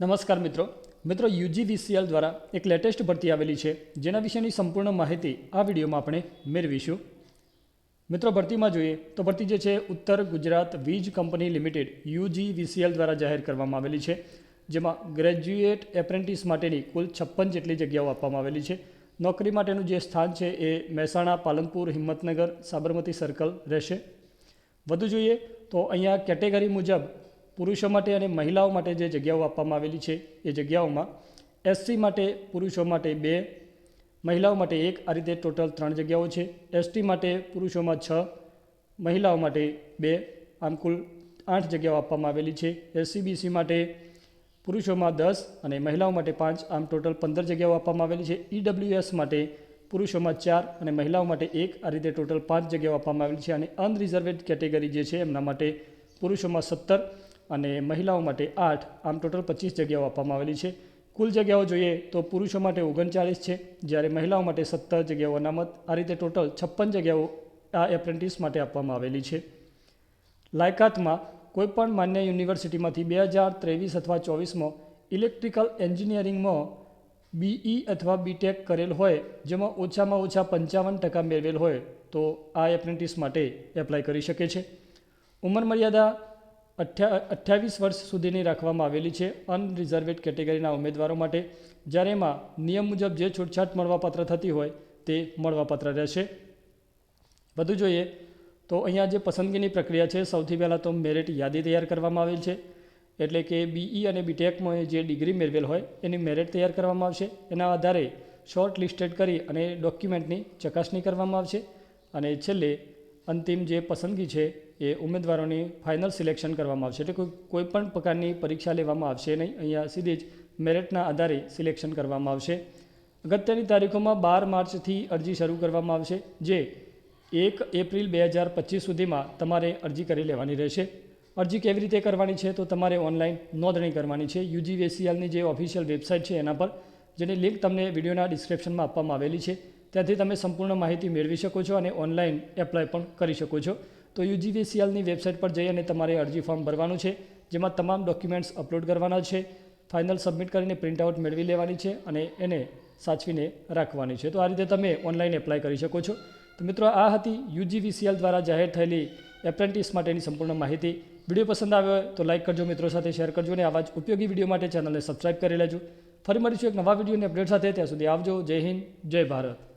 નમસ્કાર મિત્રો. મિત્રો, યુજીવીસીએલ દ્વારા એક લેટેસ્ટ ભરતી આવેલી છે. જેના વિશેની સંપૂર્ણ માહિતી આ વિડીયોમાં આપણે મેળવીશું. મિત્રો, ભરતીમાં જોઈએ તો ભરતી જે છે, ઉત્તર ગુજરાત વીજ કંપની લિમિટેડ યુજીવીસીએલ દ્વારા જાહેર કરવામાં આવેલી છે. જેમાં ગ્રેજ્યુએટ એપ્રેન્ટિસ માટેની કુલ છપ્પન જેટલી જગ્યાઓ આપવામાં આવેલી છે. નોકરી માટેનું જે સ્થાન છે એ મહેસાણા, પાલનપુર, હિંમતનગર, સાબરમતી સર્કલ રહેશે. વધુ જોઈએ તો અહીંયા કેટેગરી મુજબ પુરુષો માટે અને મહિલાઓ માટે જે જગ્યાઓ આપવામાં આવેલી છે, એ જગ્યાઓમાં એસસી માટે પુરુષો માટે બે, મહિલાઓ માટે એક, આ રીતે ટોટલ ત્રણ જગ્યાઓ છે. એસટી માટે પુરુષોમાં છ, મહિલાઓ માટે બે, આમ કુલ આઠ જગ્યાઓ આપવામાં આવેલી છે. એસસીબીસી માટે પુરુષોમાં દસ અને મહિલાઓ માટે પાંચ, આમ ટોટલ પંદર જગ્યાઓ આપવામાં આવેલી છે. ઈડબ્લ્યુએસ માટે પુરુષોમાં ચાર અને મહિલાઓ માટે એક, આ રીતે ટોટલ પાંચ જગ્યાઓ આપવામાં આવેલી છે. અને અનરિઝર્વેડ કેટેગરી જે છે, એમના માટે પુરુષોમાં સત્તર અને મહિલાઓ માટે આઠ, આમ ટોટલ પચીસ જગ્યાઓ આપવામાં આવેલી છે. કુલ જગ્યાઓ જોઈએ તો પુરુષો માટે ઓગણચાળીસ છે, જ્યારે મહિલાઓ માટે સત્તર જગ્યાઓ અનામત. આ રીતે ટોટલ છપ્પન જગ્યાઓ આ એપ્રેન્ટિસ માટે આપવામાં આવેલી છે. લાયકાતમાં કોઈપણ માન્ય યુનિવર્સિટીમાંથી બે હજાર ત્રેવીસ અથવા ચોવીસમાં ઇલેક્ટ્રિકલ એન્જિનિયરિંગમાં બીઈ અથવા બીટેક કરેલ હોય, જેમાં ઓછામાં ઓછા પંચાવન ટકા મેળવેલ હોય, તો આ એપ્રેન્ટિસ માટે એપ્લાય કરી શકે છે. ઉંમર મર્યાદા અઠ્યા, અઠ્યાવીસ વર્ષ સુધીની રાખવામાં આવેલી છે અનરિઝર્વેડ કેટેગરીના ઉમેદવારો માટે. જ્યારે એમાં નિયમ મુજબ જે છૂટછાટ મળવાપાત્ર થતી હોય તે મળવાપાત્ર રહેશે. વધુ જોઈએ તો અહીંયા જે પસંદગીની પ્રક્રિયા છે સૌથી પહેલાં તો મેરિટ યાદી તૈયાર કરવામાં આવેલ છે. એટલે કે બીઈ અને બીટેકમાં જે ડિગ્રી મેળવેલ હોય એની મેરિટ તૈયાર કરવામાં આવશે. એના આધારે શોર્ટ લિસ્ટેડ કરી અને ડોક્યુમેન્ટની ચકાસણી કરવામાં આવશે. અને છેલ્લે અંતિમ જે પસંદગી છે એ ઉમેદવારોની ફાઇનલ સિલેક્શન કરવામાં આવશે. એટલે કોઈ કોઈ પણ પ્રકારની પરીક્ષા લેવામાં આવશે નહીં. અહીંયા સીધી જ મેરિટના આધારે સિલેક્શન કરવામાં આવશે. અગત્યની તારીખોમાં બાર માર્ચથી અરજી શરૂ કરવામાં આવશે, જે એક એપ્રિલ બે હજાર પચીસ સુધીમાં તમારે અરજી કરી લેવાની રહેશે. અરજી કેવી રીતે કરવાની છે તો તમારે ઓનલાઈન નોંધણી કરવાની છે. યુજીવીસીએલની જે ઓફિશિયલ વેબસાઇટ છે એના પર, જેની લિંક તમને વિડીયોના ડિસ્ક્રિપ્શનમાં આપવામાં આવેલી છે. ત્યાંથી તમે સંપૂર્ણ માહિતી મેળવી શકો છો અને ઓનલાઈન એપ્લાય પણ કરી શકો છો. તો યુજીવીસીએલની વેબસાઇટ પર જઈ અને તમારે અરજી ફોર્મ ભરવાનું છે, જેમાં તમામ ડોક્યુમેન્ટ્સ અપલોડ કરવાના છે ફાઇનલ સબમિટ કરીને પ્રિન્ટઆઉટ મેળવી લેવાની છે અને એને સાચવીને રાખવાની છે. તો આ રીતે તમે ઓનલાઈન એપ્લાય કરી શકો છો. તો મિત્રો, આ હતી યુજીવીસીએલ દ્વારા જાહેર થયેલી એપ્રેન્ટિસ માટેની સંપૂર્ણ માહિતી. વીડિયો પસંદ આવ્યો હોય તો લાઇક કરજો, મિત્રો સાથે શેર કરજો અને આવા જ ઉપયોગી વીડિયો માટે ચેનલને સબસ્ક્રાઇબ કરી લેજો. ફરી મળીશું એક નવા વિડીયોની અપડેટ સાથે. ત્યાં સુધી આવજો. જય હિન્દ, જય ભારત.